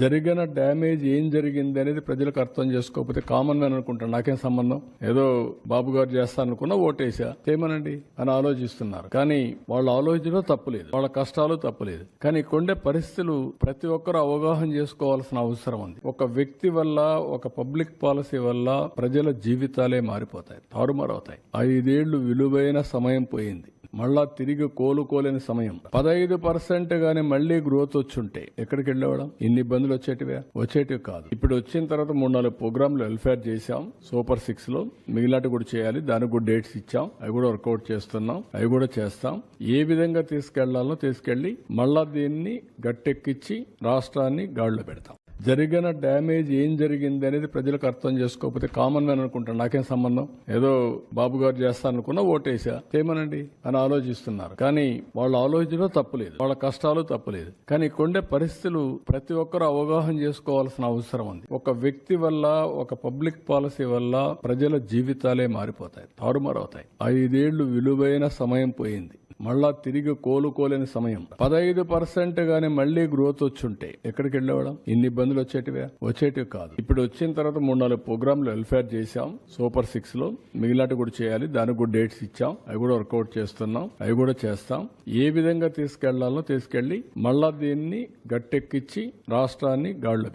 జరిగిన డ్యామేజ్ ఏం జరిగింది అనేది ప్రజలకు అర్థం చేసుకోకపోతే కామన్ మ్యాన్ అనుకుంటాను. నాకేం సంబంధం? ఏదో బాబు గారు చేస్తారనుకున్నా ఓటేసా చేయమనండి అని ఆలోచిస్తున్నారు. కానీ వాళ్ళ ఆలోచనలో తప్పులేదు వాళ్ళ కష్టాలు తప్పులేదు కానీ కొండే పరిస్థితులు ప్రతి ఒక్కరూ అవగాహన చేసుకోవాల్సిన అవసరం ఉంది. ఒక వ్యక్తి వల్ల ఒక పబ్లిక్ పాలసీ వల్ల ప్రజల జీవితాలే మారిపోతాయి తారుమారవుతాయి. ఐదేళ్ళు విలువైన సమయం పోయింది. మళ్ళా తిరిగి కోలుకోలేని సమయం. పదహైదు పర్సెంట్ గానీ మళ్ళీ గ్రోత్ వచ్చుంటే ఎక్కడికి వెళ్ళేవాళ్ళం? ఇన్ని ఇబ్బందులు వచ్చేటివే? వచ్చేటివి కాదు. ఇప్పుడు వచ్చిన తర్వాత మూడు నాలుగు ప్రోగ్రాంలు వెల్ఫేర్ చేశాం. సూపర్ సిక్స్లో మిగిలినట్టు కూడా చేయాలి. దానికి కూడా డేట్స్ ఇచ్చాం. అవి కూడా వర్కౌట్ చేస్తున్నాం. అవి కూడా చేస్తాం. ఏ విధంగా తీసుకెళ్ళాలో తీసుకెళ్ళి మళ్ళా దీన్ని గట్టెక్కిచ్చి రాష్ట్రాన్ని గాడిలో పెడతాం. జరిగిన డ్యామేజ్ ఏం జరిగింది అనేది ప్రజలకు అర్థం చేసుకోకపోతే కామన్ మ్యాన్ అనుకుంటాను. నాకేం సంబంధం? ఏదో బాబు గారు చేస్తారనుకున్నా ఓటేసా చేయమనండి అని ఆలోచిస్తున్నారు. కానీ వాళ్ళ ఆలోచనలో తప్పులేదు వాళ్ళ కష్టాలు తప్పులేదు కానీ కొండే పరిస్థితులు ప్రతి ఒక్కరూ అవగాహన చేసుకోవాల్సిన అవసరం ఉంది. ఒక వ్యక్తి వల్ల ఒక పబ్లిక్ పాలసీ వల్ల ప్రజల జీవితాలే మారిపోతాయి. తారుమారవుతాయి. ఐదేళ్ళు విలువైన సమయం పోయింది. మళ్ళా తిరిగి కోలుకోలేని సమయం. పదహైదు పర్సెంట్ గానీ మళ్ళీ గ్రోత్ వచ్చుంటే ఎక్కడికి వెళ్ళేవాళ్ళం? ఇన్ని ఇబ్బందులు వచ్చేటివే? వచ్చేటివి కాదు. ఇప్పుడు వచ్చిన తర్వాత మూడు నాలుగు ప్రోగ్రాంలు వెల్ఫేర్ చేశాం. సూపర్ సిక్స్లో మిగిలినట్టు కూడా చేయాలి. దానికి కూడా డేట్స్ ఇచ్చాం. అవి కూడా వర్కౌట్ చేస్తున్నాం. అవి కూడా చేస్తాం. ఏ విధంగా తీసుకెళ్ళాలో తీసుకెళ్ళి మళ్ళా దీన్ని గట్టెక్కిచ్చి రాష్ట్రాన్ని గాడిలో పెడతాం